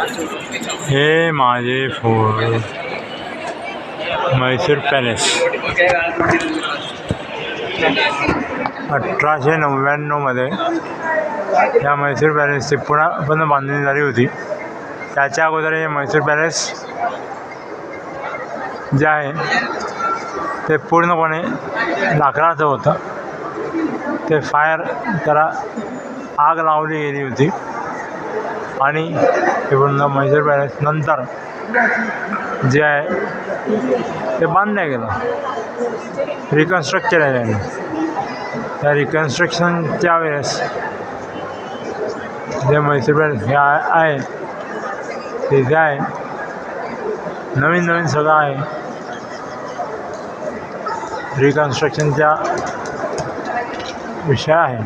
हे माझे four Mysore palace. अठराशे नव्याण्णवमध्ये या मैसूर पॅलेसची पुण्यापर्यंत बांधणी झाली होती. त्याच्या अगोदर हे म्हैसूर पॅलेस जे आहे ते पूर्णपणे लाकडाचं होतं. ते फायर त्याला आग लावली गेली होती. आणि हे पूर्ण म्हैसूर पॅलेस नंतर जे आहे ते बांधलं गेलं. रिकन्स्ट्रक्ट केलं त्याने. त्या रिकन्स्ट्रक्शनच्या वेळेस जे म्हैसूर पॅलेस हे आहे ते जे आहे नवीन नवीन सगळं आहे. रिकन्स्ट्रक्शनच्या विषय आहे.